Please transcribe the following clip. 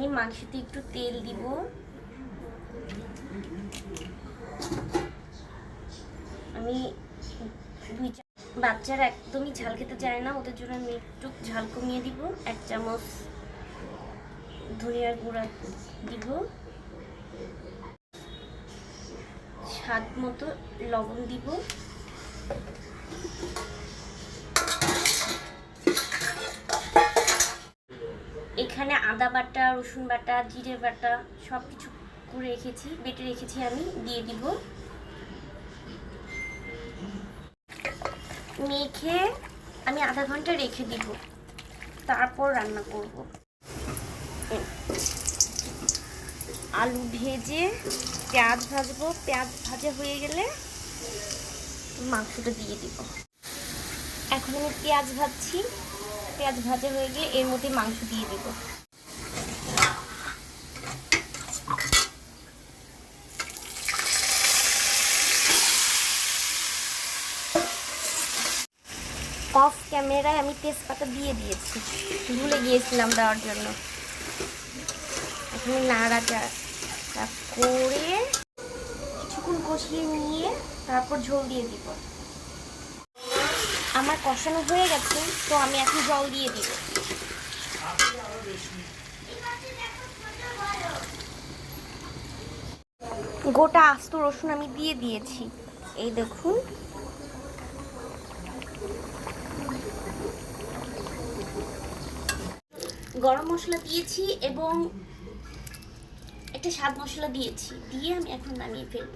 আমি মাংসতে একটু তেল দিব। আমি বাচ্চারা একদমই ঝাল খেতে চায় না, ওদের জন্য আমি একটু ঝাল কমিয়ে দিব। এক চামচ ধনিয়ার গুঁড়া দিব। স্বাদ মতো লবণ দিব। এখানে আদা বাটা, রসুন বাটা, জিরে বাটা সব কিছু করে রেখেছি, বেটে রেখেছি আমি, দিয়ে দিব। মেখে আমি আধা ঘণ্টা রেখে দিব। তারপর রান্না করব। আলু ভেজে পেঁয়াজ ভাজবো। পেঁয়াজ ভাজা হয়ে গেলে মাংসটা দিয়ে দিব। এখন আমি পেঁয়াজ ভাজছি। পেঁয়াজ ভাজা হয়ে গেলে এর মধ্যে মাংস দিয়ে দেব। অফ ক্যামেরায় আমি তেজপাতা দিয়ে দিয়েছি। ভুলে গিয়েছিলাম দেওয়ার জন্য। এখন নাড়াচাড়া করে কিছুক্ষণ কষিয়ে নিয়ে তারপর ঝোল দিয়ে দিব। আমার কষানো হয়ে গেছে, তো আমি এখন জল দিয়ে দিব। গোটা আস্ত রসুন আমি দিয়ে দিয়েছি। এই দেখুন। গরম মশলা দিয়েছি এবং একটা স্বাদ মশলা দিয়েছি। দিয়ে আমি এখন নামিয়ে ফেলব।